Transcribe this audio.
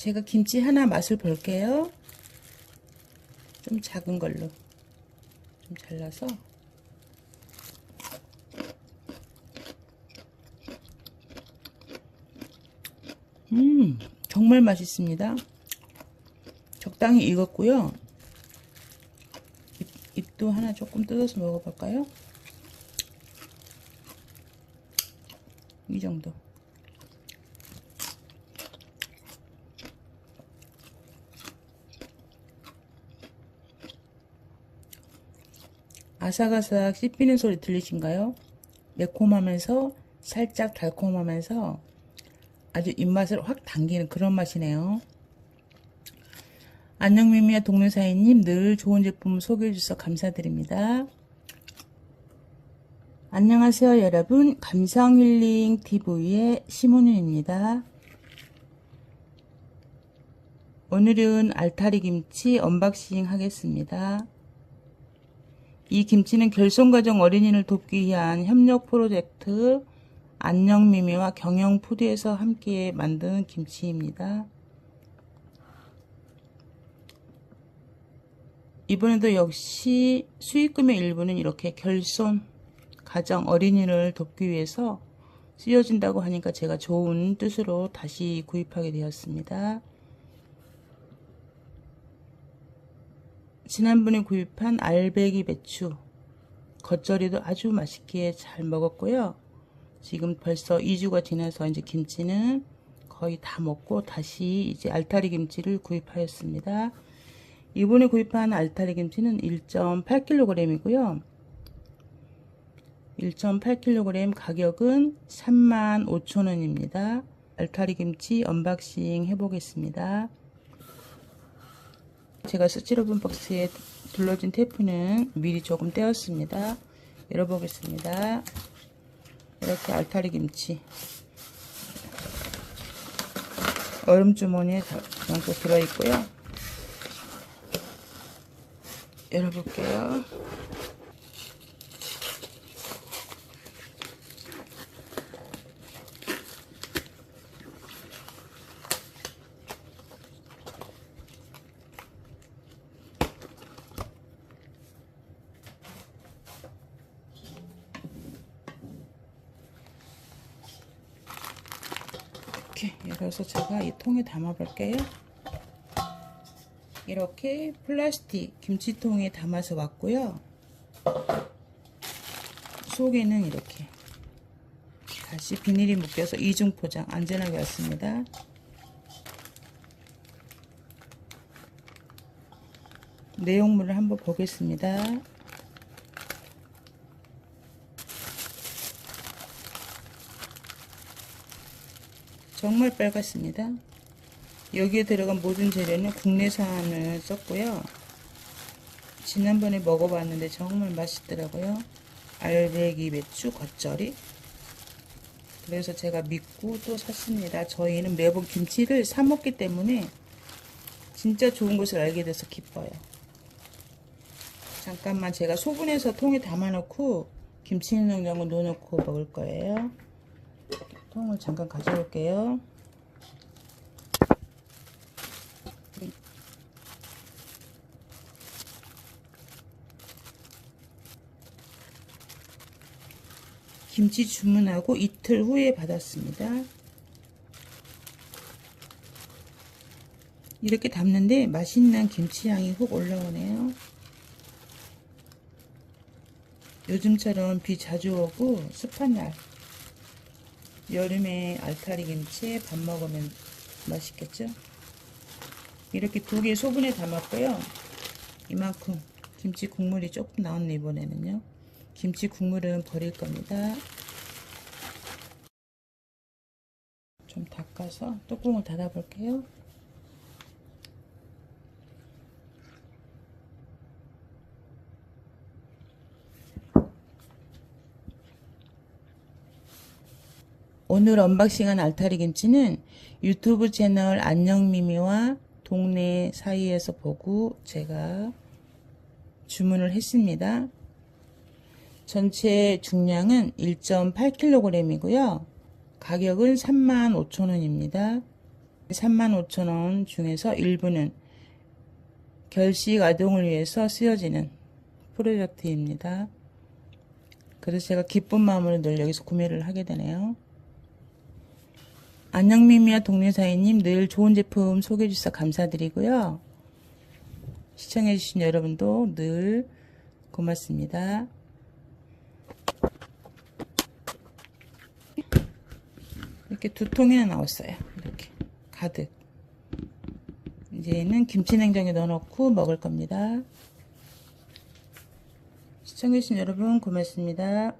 제가 김치 하나 맛을 볼게요. 좀 작은 걸로 좀 잘라서 음 정말 맛있습니다. 적당히 익었고요. 잎, 잎도 하나 조금 뜯어서 먹어볼까요? 이 정도. 아삭아삭 씹히는 소리 들리신가요? 매콤하면서 살짝 달콤하면서 아주 입맛을 확 당기는 그런 맛이네요. 안녕미미와 동료사인님 늘 좋은 제품 소개해 주셔서 감사드립니다. 안녕하세요 여러분 감성힐링 TV의 심은유입니다. 오늘은 알타리 김치 언박싱 하겠습니다. 이 김치는 결손가정 어린이를 돕기 위한 협력 프로젝트 안녕미미와 경영푸드에서 함께 만든 김치입니다. 이번에도 역시 수익금의 일부는 이렇게 결손 가정 어린이를 돕기 위해서 쓰여진다고 하니까 제가 좋은 뜻으로 다시 구입하게 되었습니다. 지난번에 구입한 알배기 배추 겉절이도 아주 맛있게 잘 먹었고요. 지금 벌써 2주가 지나서 이제 김치는 거의 다 먹고 다시 이제 알타리 김치를 구입하였습니다. 이번에 구입한 알타리 김치는 1.8kg이고요. 1.8kg 가격은 35,000원입니다. 알타리 김치 언박싱 해보겠습니다. 제가 스티로폼 박스에 둘러진 테이프는 미리 조금 떼었습니다. 열어보겠습니다. 이렇게 알타리 김치 얼음 주머니에 담고 들어있고요. 열어볼게요. 이렇게 열어서 제가 이 통에 담아 볼게요. 이렇게 플라스틱 김치통에 담아서 왔고요. 속에는 이렇게 다시 비닐이 묶여서 이중 포장 안전하게 왔습니다. 내용물을 한번 보겠습니다. 정말 빨갛습니다. 여기에 들어간 모든 재료는 국내산을 썼고요. 지난번에 먹어봤는데 정말 맛있더라고요. 알배기 배추 겉절이. 그래서 제가 믿고 또 샀습니다. 저희는 매번 김치를 사 먹기 때문에 진짜 좋은 것을 알게 돼서 기뻐요. 잠깐만 제가 소분해서 통에 담아놓고 김치 냉장고 넣어놓고 먹을 거예요. 통을 잠깐 가져올게요. 김치 주문하고 이틀 후에 받았습니다. 이렇게 담는데 맛있는 김치향이 훅 올라오네요. 요즘처럼 비 자주 오고 습한 날 여름에 알타리 김치에 밥 먹으면 맛있겠죠? 이렇게 두 개 소분에 담았고요. 이만큼 김치 국물이 조금 나왔네 이번에는요. 김치 국물은 버릴 겁니다. 좀 닦아서 뚜껑을 닫아 볼게요. 오늘 언박싱한 알타리 김치는 유튜브 채널 안녕미미와 동네 사이에서 보고 제가 주문을 했습니다. 전체 중량은 1.8kg이고요. 가격은 35,000원입니다. 35,000원 중에서 일부는 결식 아동을 위해서 쓰여지는 프로젝트입니다. 그래서 제가 기쁜 마음으로 늘 여기서 구매를 하게 되네요. 안녕 미미와 동료사이님 늘 좋은 제품 소개해 주셔서 감사드리고요. 시청해 주신 여러분도 늘 고맙습니다. 이렇게 두 통이나 나왔어요. 이렇게 가득. 이제는 김치냉장에 넣어놓고 먹을 겁니다. 시청해주신 여러분 고맙습니다.